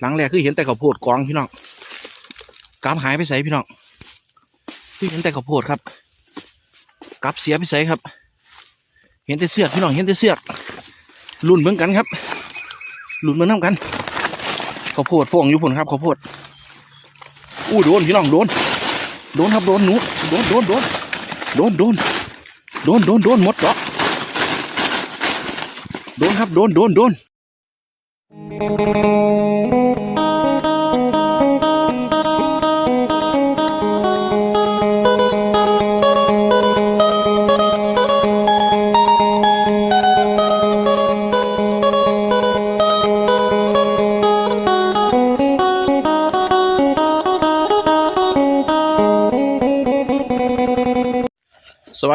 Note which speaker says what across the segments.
Speaker 1: หลังแรกคือเห็นแต่ข้าวโพดกองพี่น้องกราบหายไปใส่พี่น้องคือเห็นแต่ข้าวโพดครับกราบเสียไปใส่ครับ เห็นแต่เสือกพี่น้องเห็นแต่เสือกลุ่นเบิ่งกันครับลุ่นเบิ่งน้ำกันข้าวโพดฟองอยู่พุ่นครับข้าวโพดอู้โดนพี่น้องโดนโดนครับโดนหนูโดนโดนโดนโดนโดนโดนโดนโดนหมดดอกโดนครับโดนโดนโดน สวั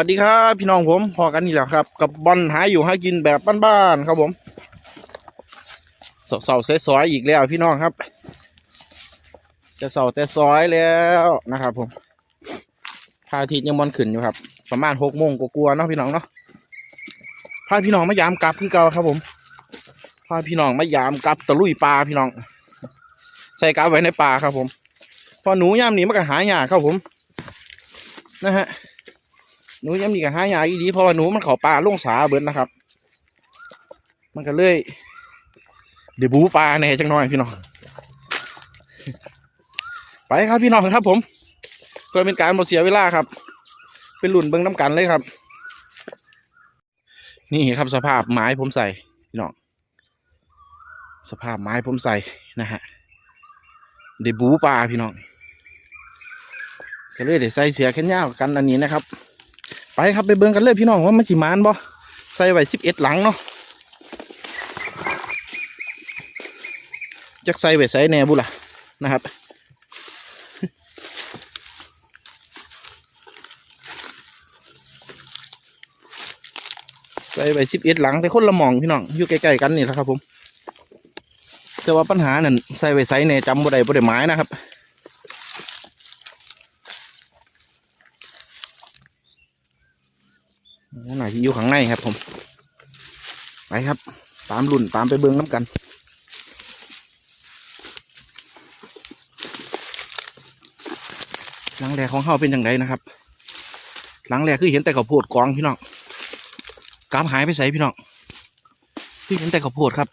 Speaker 1: สดีครับ พี่น้องผมพอกันนี่แหละครับ กับบอลหาอยู่หากินแบบบ้านๆครับผม เสาเสาๆซอยๆอีกแล้วพี่น้องครับ จะเสาแต่ซอยแล้วนะครับ ผมพาทิตยังบอลขึ้นอยู่ครับ ประมาณหกโมงกลัวาๆเนาะพี่น้องเนาะพาพี่น้องมายามกลับคือเก่าครับ ผมพาพี่น้องมายามกลับตะลุยปลาพี่น้อง ใส่กลับไว้ในป่าครับ ผมพอหนูย่ามนี้มันก็หายากครับผม นะฮะหนูยังมีกับหายาอีดีเพราะว่าหนูมันเขาปลาลงสาเบิดนะครับ มันก็เลย เดี๋ยวบูปลาแน่จังน่อยพี่น้องไปครับพี่น้องครับ ผมเพื่อเป็นการหมดเสียเวลาครับ เป็นหลุ่นเบิ้งน้ำกันเลยครับ นี่ครับสภาพไม้ผมใส่พี่น้องสภาพไม้ผมใส่นะฮะเดี๋ยวบูปลาพี่น้องก็เลยเดี๋ยวใส่เสียแค่ยาวกันอันนี้นะครับ ไปครับไปเบิ่งกันเลยพี่น้องว่ามันสิมานบ่ใส่ไว้สิบเอ็ดหลังเนาะ จักใส่ไว้ใส่แน่บุล่ะนะครับใส่ไว้สิบเอ็ดหลังแต่คนละมองพี่น้องอยู่ใกล้ๆกันนี่แหละครับ ผม แต่ว่าปัญหานั่นใส่ไว้ใส่แน่จำบ่ได้บ่ได้หมายนะครับหน่อยอยู่ข้างในครับผม ไปครับ ตามรุ่นตามไปเบิ้งน้ำกัน ลังแรกของเฮาเป็นอย่างไรนะครับ หลังแรกคือเห็นแต่ข้าวโพดกองพี่น้องกราบหายไปใส่พี่น้องคือเห็นแต่ข้าวโพดครับ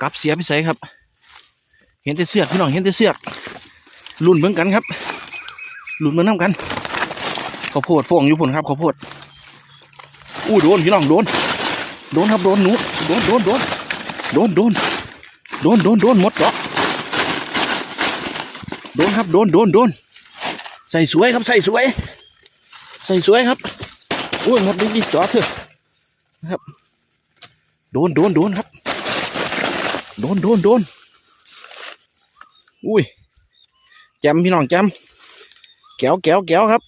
Speaker 1: กราบเสียไปใส่ครับ เห็นแต่เสือกพี่น้องเห็นแต่เสือกรุ่นเบิ้งกันครับรุ่นเบิ้งน้ำกันข้าวโพดฟองอยู่พุ่นครับข้าวโพดอู้โดนพี่น้องโดนโดนครับโดนหนูโดนโดนโดนโดนโดนโดนโดนโดนหมดดอกโดนครับโดนโดนโดน ใส่สวยครับใส่สวย ใส่สวยครับโอ้ยหมดดิจอดเถอะนะครับ โดนโดนโดนครับ โดนโดนโดนอุ้ยแจมพี่น้องแจมแก้วแก้วแก้วครับ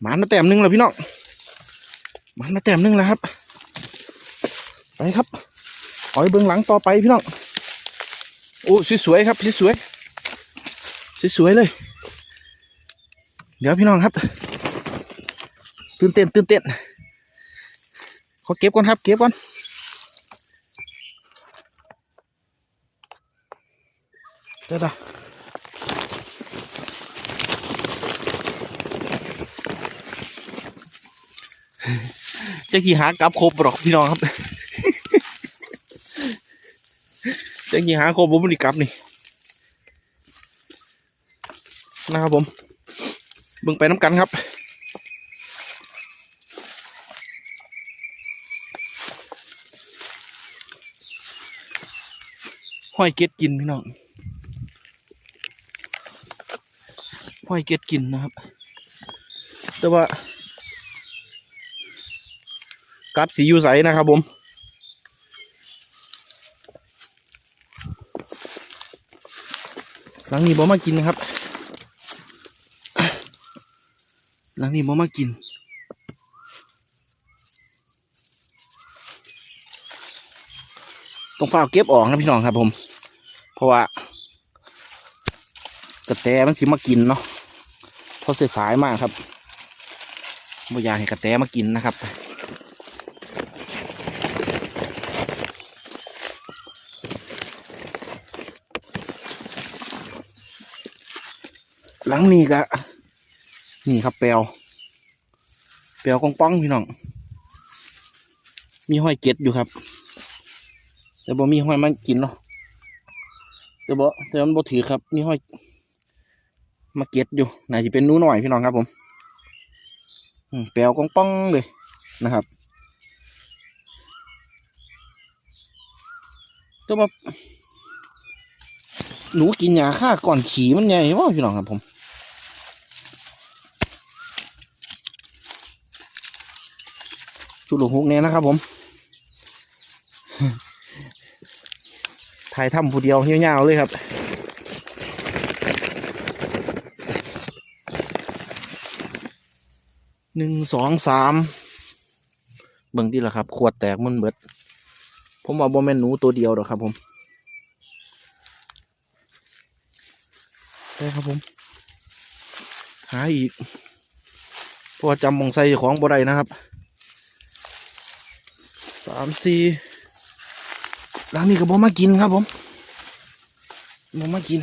Speaker 1: หมามาแต้มหนึงแล้วพี่น้องหมันมาแต้มหนึงแล้วครับไปครับเอาไปเบื้องหลังต่อไปพี่น้องโอ้สวยๆครับสวยๆสวยๆเลย เดี๋ยวพี่น้องครับ ตื่นเต้นตื่นเต้นขอเก็บก่อนครับ เก็บก่อนเดี๋ยวจะกี่หากลับครบหรอกพี่น้องครับ จะกี่หาครบผมไม่ได้กลับนี่นะครับผม เบิ่งไปน้ำกันครับห้อยเก็ดกินพี่น้องห้อยเก็ดกินนะครับ แต่ว่ากับสีอยู่ใสนะครับผมหลังนี้บ่มากินนะครับ หลังนี้บ่มากิน ต้องฝ้าเก็บออกนะพี่น้องครับผม เพราะว่ากระแตมันสิมากินเนาะเพราะเสียสายมากครับไม่อยากให้กระแตมากินนะครับหลังนี้ก็ นี่ครับแปลวแปลวกองป้องพี่น้อง มีห้อยเก็ดอยู่ครับ แต่บ่มีห้อยมันกินเนาะแต่บ่แต่มันบ่ถือครับ มีห้อยมาเก็ดอยู่น่าจะเป็นนูหน่อยพี่น้องครับผมอืมแปลวกองป้องเลยนะครับแต่ว่าหนูกินยาฆ่าก่อนขี่มันใหญ่ว่าพี่น้องครับผม จุดหลงฮุกเนี่ยนะครับผมถ่ายทำผู้เดียวเงี้ยวๆเลยครับหนึ่งสองสามเบิ่งดีละครับ ขวดแตกมันเบิด ผมว่าบ่แม่นหนูตัวเดียวหรอกครับผมได้ครับผม หาอีกเพราะจำมองใส่ของบ่ได้นะครับามสี่หลังนี้ก็บ่มากินครับผมบ่มากิน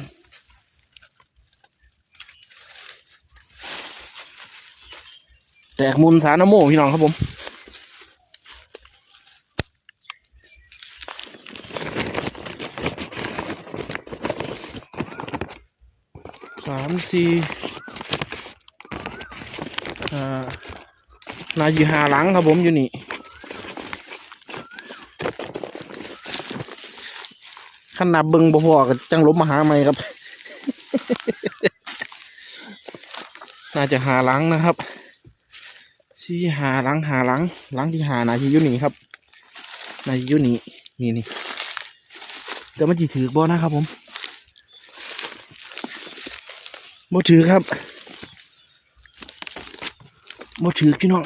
Speaker 1: แตกมุนสารนโมพี่น้องครับผมสามสี่อ่านายีหาหลังครับผมอยู่นี่ ขนาดเบิงบ่พอกับจังลบมาหาใหม่ครับ น่าจะหาหลังนะครับสี่หาหลังหาหลังหลังที่หานาทียู่นี่ครับ นาทียู่นี่นี่นี่แต่มันจีถือบ่นะครับผมบ่ถือครับบ่ถือพี่น้อง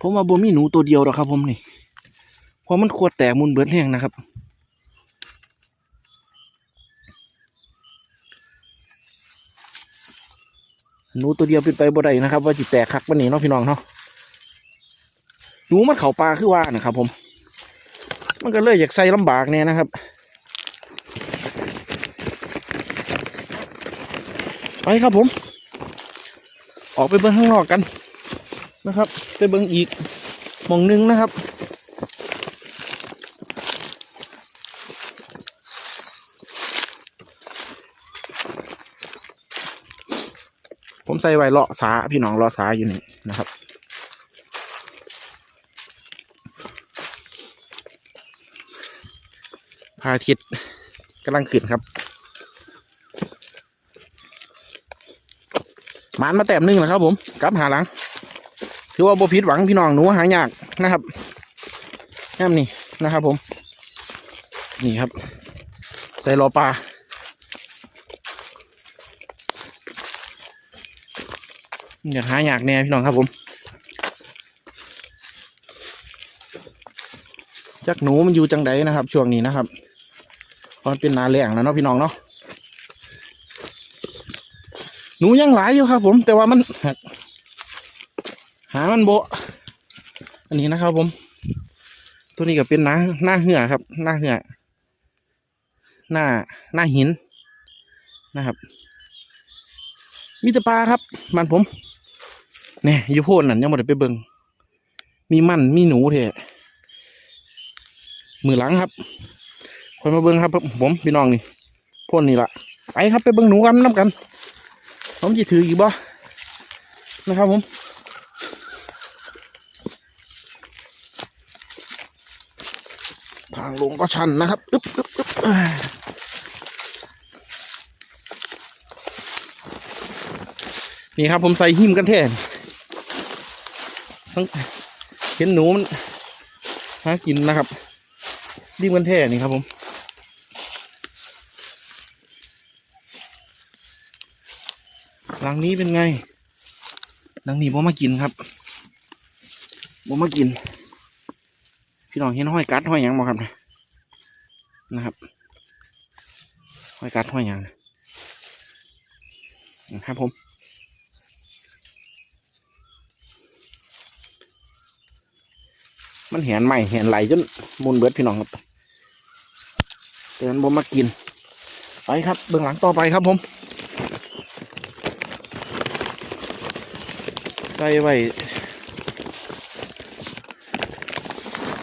Speaker 1: ผมว่าบ่มีหนูตัวเดียวหรอกครับผมนี่เพราะมันขวดแตกมุนเบิดแห้งนะครับ หนูตัวเดียวเป็นไปบ่ได้นะครับ ว่าจิแตกคักวันนี้เนาะพี่น้องเนาะหนูมันเข่าปลาคือว่านะครับ ผม มันก็เลยอยากใส่ลำบากเนี่ยนะครับไปครับผม ออกไปเบิ้งข้างนอกกันนะครับ ไปเบิ้งอีกหมองหนึงนะครับ ใส่ไว้เลาะสาพี่น้องเลาะสาอยู่นี่นะครับ พาทิตกำลังขึ้นครับมานมาแต้มหนึงแล้วครับ ผมกลับหาหลัง ถือว่าบ่ผิดหวังพี่น้องหนูหายากนะครับแง่มนี่นะครับ ผม นี่ครับ ใส่รอปลา อยากหาอยากแน่พี่น้องครับผมจักหนูมันอยู่จังใดนะครับ ช่วงนี้นะครับมันเป็นนาแรงแล้วเนาะพี่น้องเนาะหนูยังหลายอยู่ครับ ผม แต่ว่ามันหามันโบอันนี้นะครับ ผม ตัวนี้ก็เป็นหน้าหน้าเหือครับ หน้าเหือหน้าหน้าหินนะครับมีแต่ปลาครับ มันผม เนี่ยยู่โพนนั่นยังไม่ได้ไปเบิงมีมันมีหนูเถอะมือหลังครับคอยมาเบิงครับผมพี่น้องนี่พ่นนี่ละไปครับไปเบิงหนูกันน้ำกัน ผมจะถืออีกบ่นะครับผมทางลงก็ชันนะครับอึ๊บอึ๊บอึ๊บนี่ครับผมใส่หิมกันแทน ทั้งเห็นหนูมันหากินนะครับรีบกันแท่นี่ครับผมหลังนี้เป็นไงหลังนี้บ่มากินครับบ่มากิน พี่น้องเห็นห้อยกัดห้อยหยังบ่ครับนะนะครับห้อยกัดห้อยหยังนะครับผม มันเห็นใหม่เห็นไหลจนมุนเบิดพี่น้องครับเตือนบมมากิน ไปครับเบื้องหลังต่อไปครับผม ใส่ไว้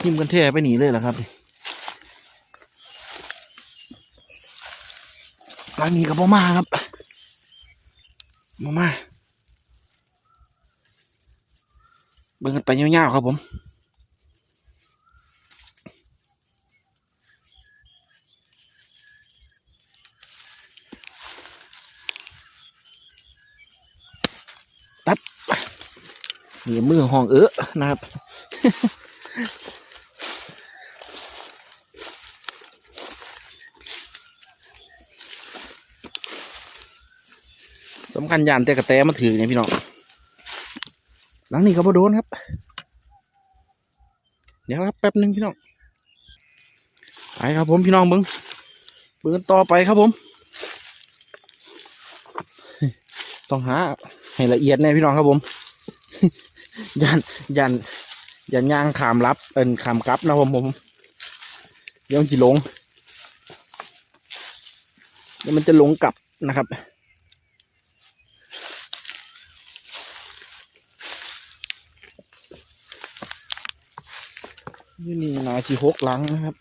Speaker 1: ยิ้มกันแท้ไปหนีเลยเหรอครับร้านนี้กับบมมาครับบมมาเบื้องกังไปยาวๆครับผม นียวมือห้องเออนะครับสำคัญยานแต่กระแตมาถือเนี่ยพี่น้องหลังนี้ก็บ่โดนครับ เดี๋ยวครับแป๊บหนึงพี่น้องไปครับผมพี่น้องเบิ้งเบิ้งต่อไปครับผม ต้องหาให้ละเอียดแน่พี่น้องครับผม ยันยันยันย่างขามรับเอินขามกลับนะผมผมเดี๋ยวมันจะหลงเดี๋ยวมันจะหลงกลับนะครับนี่นี่นาทีหกหลังนะครับ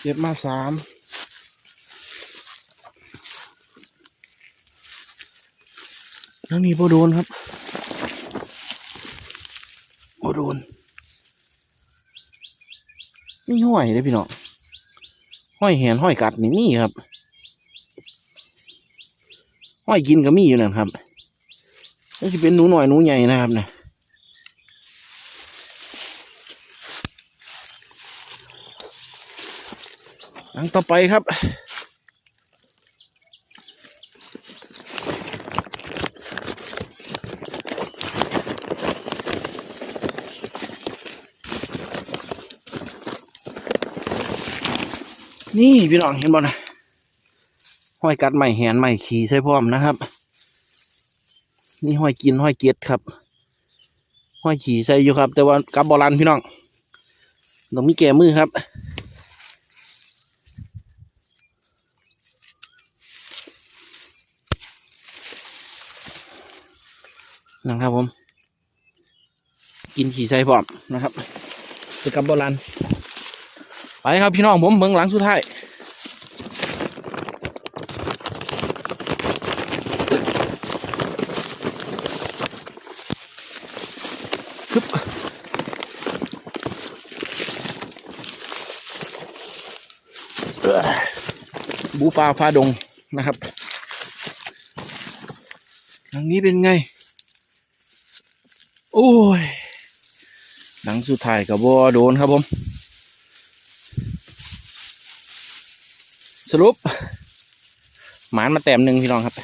Speaker 1: เก็บมาสามแล้วนี่พอโดนครับ โอโดนนี่ห้อยเลยพี่น้องห้อยแหนห้อยกัดนี่มีครับห้อยกินก็มีอยู่นั่นครับนี่จะเป็นหนูหน่อยหนูใหญ่นะครับเนี่ยหลังต่อไปครับ นี่พี่น้องเห็นบ่นะห้อยกัดใหม่แหนใหม่ขี่ใส่พร้อมนะครับ นี่ห้อยกินห้อยเกียดครับห้อยขี่ใส่อยู่ครับ แต่ว่ากับบอลันพี่น้องต้องมีแก่มือครับนะครับผม กินขี่ใส่พร้อมนะครับเป็นกับบอลัน ไปครับพี่น้องผมเมืองหลังสุดท้ายคึบบูปลาฟ้าดงนะครับหลังนี้เป็นไง โอ้ยหลังสุดท้ายกับบอโดนครับผม สรุป หมานมาแต้มหนึ่งพี่น้องครับ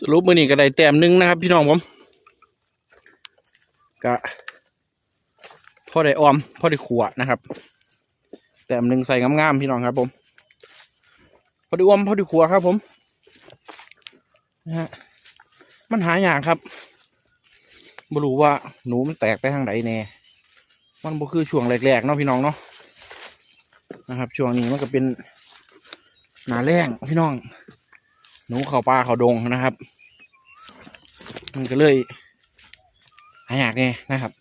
Speaker 1: สรุปมือนี้ก็ได้แต้มหนึ่งนะครับ พี่น้องผมก็พอได้ออมพอได้ขวนะครับ แต้มหนึ่งใส่งามๆพี่น้องครับผม พอได้ออมพอได้ขวครับผม นะฮะมันหายากครับไม่รู้ว่าหนูมันแตกไปทางไหนแน่ มันบ่คือช่วงแรกๆเนาะพี่น้องเนาะนะครับ ช่วงนี้มันก็เป็นหนาแรงพี่น้อง หนูเข้าป่าเข้าดงนะครับ มันก็เลยหายากแน่นะครับ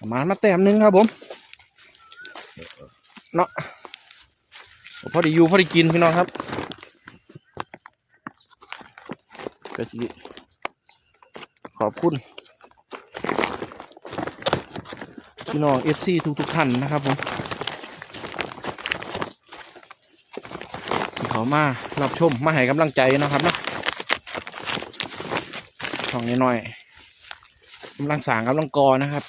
Speaker 1: ประมาณมาแต้มหนึงครับผม เนาะ พอด้อยู่พอด้กินพี่น้องครับก็สิขอบคุณ พี่น้องเอฟซีทุกทุกท่านนะครับผมเขามารับชมมาให้กำลังใจนะครับนะช่องน้อยๆกำลังสางกำลังกอนะครับ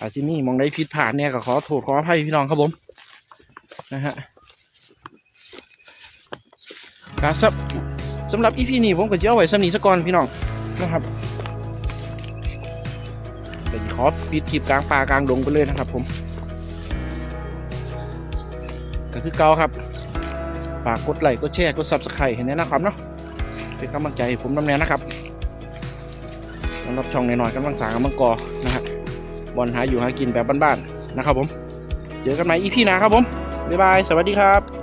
Speaker 1: อาจินี่มองได้ผิดพลาดเนี่ยก็ขอโทษขออภัยพี่น้องครับผม นะฮะครับสำหรับอีพีนี้ผมก็จะเอาไว้สำนีสก่อนพี่น้องนะครับเป็นขอปิดคลิปกลางป่ากลางดงไปเลยนะครับ ผมก็คือเกาครับฝากกดไลค์กดแชร์กดซับสไครต์เห็นไหมนะครับเนาะเป็นกำลังใจผมน้ำแนนนะครับสำหรับช่องหน่อยๆกันบังสางกำลังกอนะฮะบอลหาอยู่หากินแบบบ้านๆนะครับผมเจอกันใหม่อีพีน้าครับผม บ๊ายบาย สวัสดีครับ